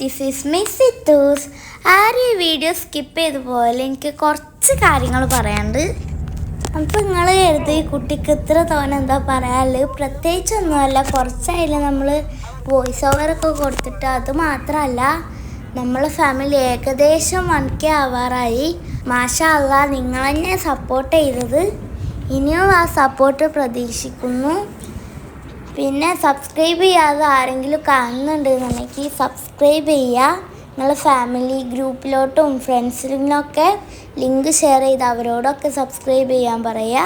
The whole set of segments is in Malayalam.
ദിസ് ഈസ് മൈ സിത്തൂസ് ആരും ഈ വീഡിയോ സ്കിപ്പ് ചെയ്ത് പോലെ എനിക്ക് കുറച്ച് കാര്യങ്ങൾ പറയാനുണ്ട്. അപ്പം നിങ്ങൾ കരുതി കുട്ടിക്ക് ഇത്ര തോന്നെ എന്താ പറയാനുള്ളത്? പ്രത്യേകിച്ചൊന്നുമല്ല കുറച്ചായാലും നമ്മൾ വോയിസ് ഓവറൊക്കെ കൊടുത്തിട്ട് അത് മാത്രമല്ല നമ്മളെ ഫാമിലി ഏകദേശം വൺ കെ ആവാറായി. മാഷാ നിങ്ങൾ തന്നെ സപ്പോർട്ട് ചെയ്തത്. ഇനിയും ആ സപ്പോർട്ട് പ്രതീക്ഷിക്കുന്നു. പിന്നെ സബ്സ്ക്രൈബ് ചെയ്യാതെ ആരെങ്കിലും കാണുന്നുണ്ട് എന്നുണ്ടെങ്കിൽ സബ്സ്ക്രൈബ് ചെയ്യുക നിങ്ങളുടെ ഫാമിലി ഗ്രൂപ്പിലോട്ടും ഫ്രണ്ട്സിനൊക്കെ ലിങ്ക് ഷെയർ ചെയ്ത് അവരോടൊക്കെ സബ്സ്ക്രൈബ് ചെയ്യാൻ പറയുക.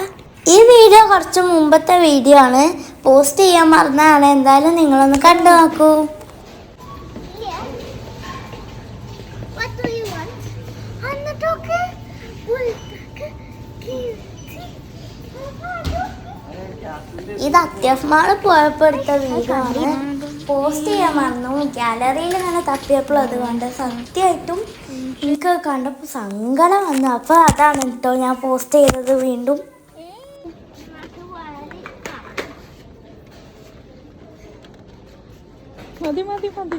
ഈ വീഡിയോ കുറച്ച് മുമ്പത്തെ വീഡിയോ ആണ്. പോസ്റ്റ് ചെയ്യാൻ മറന്നതാണ് എന്തായാലും നിങ്ങളൊന്ന് കണ്ടു നോക്കൂ. ഇത് അത്യാവശ്യമാണ് പോയപ്പോൾ എടുത്ത വീഡിയോ പോസ്റ്റ് ചെയ്യാൻ മറന്നു ഗാലറിയിൽ ഇങ്ങനെ തപ്പിയപ്പോൾ അത് കണ്ട് സത്യമായിട്ടും എനിക്ക് കണ്ടപ്പോൾ സങ്കടം വന്നു. അപ്പോൾ അതാണ് കേട്ടോ ഞാൻ പോസ്റ്റ് ചെയ്തത് വീണ്ടും. മതി മതി മതി.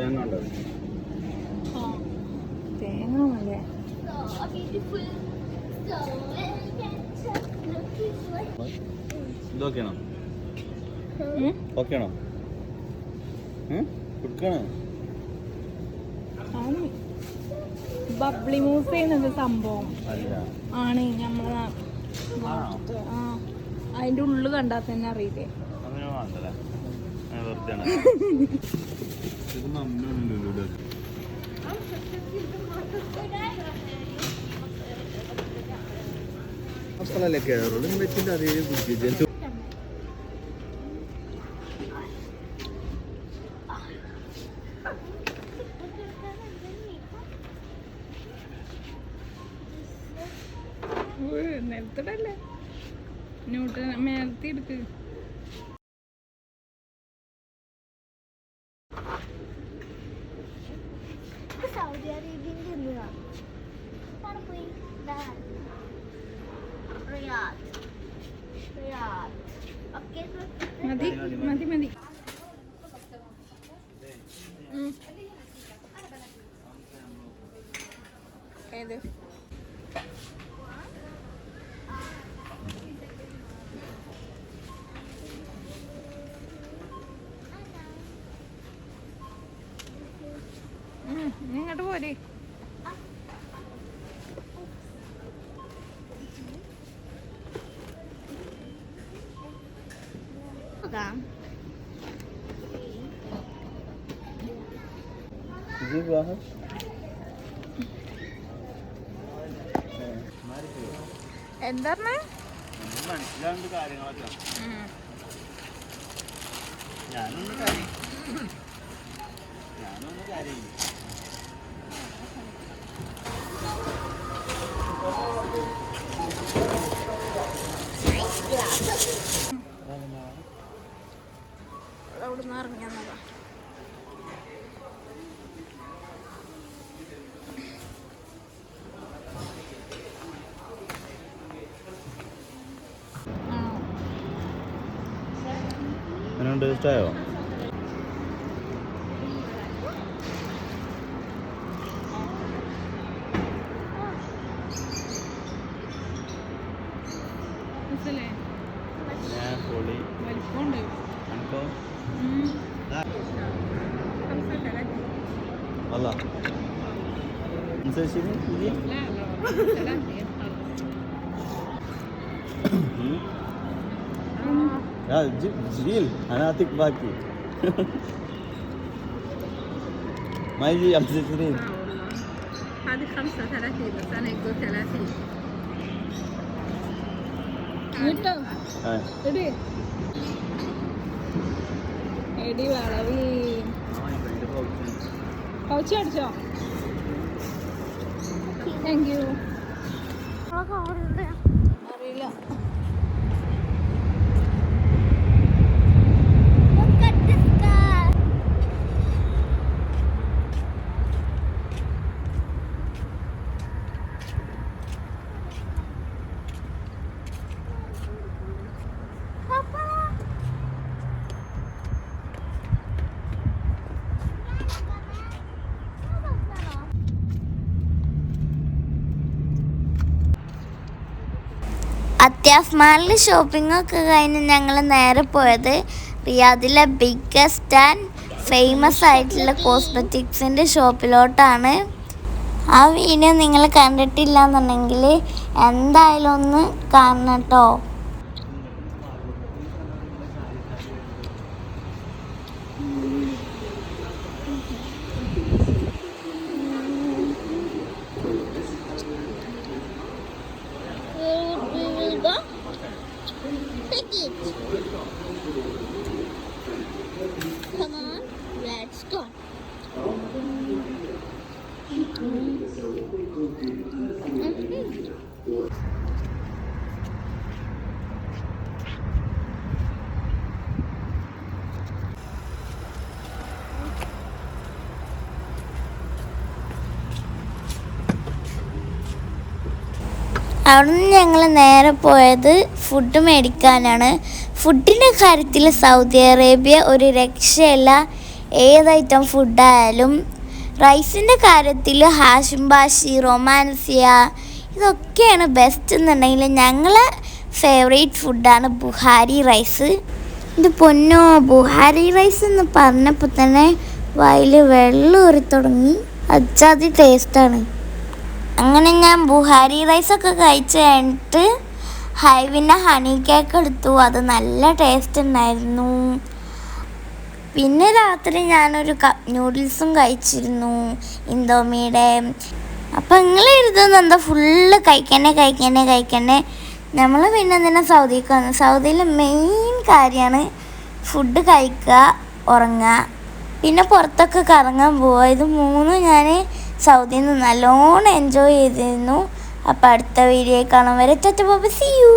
തേങ്ങ ഉണ്ടോ? തേങ്ങ മതി ഇതൊക്കെയാണോ? ഓക്കെയാണോ? കൊടുക്കണോ? ബബ്ലി മൂസ് ചെയ്യുന്നത് സംഭവം. ആണ് നമ്മളെ അതിന്റെ ഉള്ളു കണ്ടാൽ തന്നെ അറിയില്ലേ അങ്ങനെ അപ്പോഴല്ലേ കേരളം വെച്ചിട്ട് അതേ ബുദ്ധിജന്തു നിലത്തിടല്ലേ ന്യൂട്ടൺ മേലത്തി എടുക്ക്. മതി മതി മതി. ഏത് ഇങ്ങോട്ട് പോരെ ഇത് വിവാഹം എന്താ പറഞ്ഞേ മനസ്സിലാവുന്ന കാര്യങ്ങളൊക്കെ ഞാനൊന്നും കാര്യം ഞാനൊന്നും കാര്യം എങ്ങനെയുണ്ട് ഇഷ്ടമായോ ഞാൻ പൊളി. അനക്കോ അല്ല? അനുസരിച്ചിന് ഇത് جديد؟ لا جيب جيل انا اعطيك باقي ما يجي 25 هذه 35 بس انا يقول 30 കിട്ടോ آه. എടി എടി വളവി പൗച്ച് അടിച്ചോ താങ്ക് യു അത്യാസ്മാളിൽ ഷോപ്പിംഗ് ഒക്കെ കഴിഞ്ഞ് ഞങ്ങൾ നേരെ പോയത് റിയാദിലെ ബിഗ്ഗസ്റ്റ് ആൻഡ് ഫേമസ് ആയിട്ടുള്ള കോസ്മെറ്റിക്സിന്റെ ഷോപ്പിലോട്ടാണ് ആ വീഡിയോ നിങ്ങൾ കണ്ടിട്ടില്ല എന്നുണ്ടെങ്കിൽ എന്തായാലും ഒന്ന് കാണണം കേട്ടോ Pick it. Come on, let's go. അവിടെ നിന്ന് ഞങ്ങൾ നേരെ പോയത് ഫുഡ് മേടിക്കാനാണ്. ഫുഡിന്റെ കാര്യത്തിൽ സൗദി അറേബ്യ ഒരു രക്ഷയല്ല. ഏത് ഐറ്റം ഫുഡായാലും റൈസിന്റെ കാര്യത്തിൽ ഹാഷിം ബാഷി റൊമാൻസിയ ഇതൊക്കെയാണ് ബെസ്റ്റ് എന്നുണ്ടെങ്കിൽ ഞങ്ങളെ ഫേവറേറ്റ് ഫുഡാണ് ബുഹാരി റൈസ് ഇത് പൊന്നോ ബുഹാരി റൈസ് എന്ന് പറഞ്ഞപ്പോൾ തന്നെ വായിൽ വെള്ളം ഊറി തുടങ്ങി. അച്ചാതി ടേസ്റ്റാണ് അങ്ങനെ ഞാൻ ബുഹാരി റൈസൊക്കെ കഴിച്ച് കഴിഞ്ഞിട്ട് ഹൈവിന്റെ ഹണി കേക്ക് എടുത്തു. അത് നല്ല ടേസ്റ്റ് ഉണ്ടായിരുന്നു. പിന്നെ രാത്രി ഞാനൊരു കപ്പ് നൂഡിൽസും കഴിച്ചിരുന്നു. ഇന്തോമിയുടെ അപ്പം നിങ്ങൾ എഴുതുന്ന എന്താ? ഫുള്ള് കഴിക്കണേ കഴിക്കണേ കഴിക്കണേ നമ്മൾ പിന്നെ എന്തിനാ സൗദിക്ക് വന്നു? സൗദിയിലെ മെയിൻ കാര്യമാണ് ഫുഡ് കഴിക്കുക ഉറങ്ങുക. പിന്നെ പുറത്തൊക്കെ കറങ്ങാൻ പോവുക. ഇത് മൂന്നും ഞാൻ സൗദിയിൽ നിന്ന് നല്ലോണം എൻജോയ് ചെയ്തിരുന്നു. അപ്പോൾ അടുത്ത വീഡിയോ കാണാൻ വരെ. യു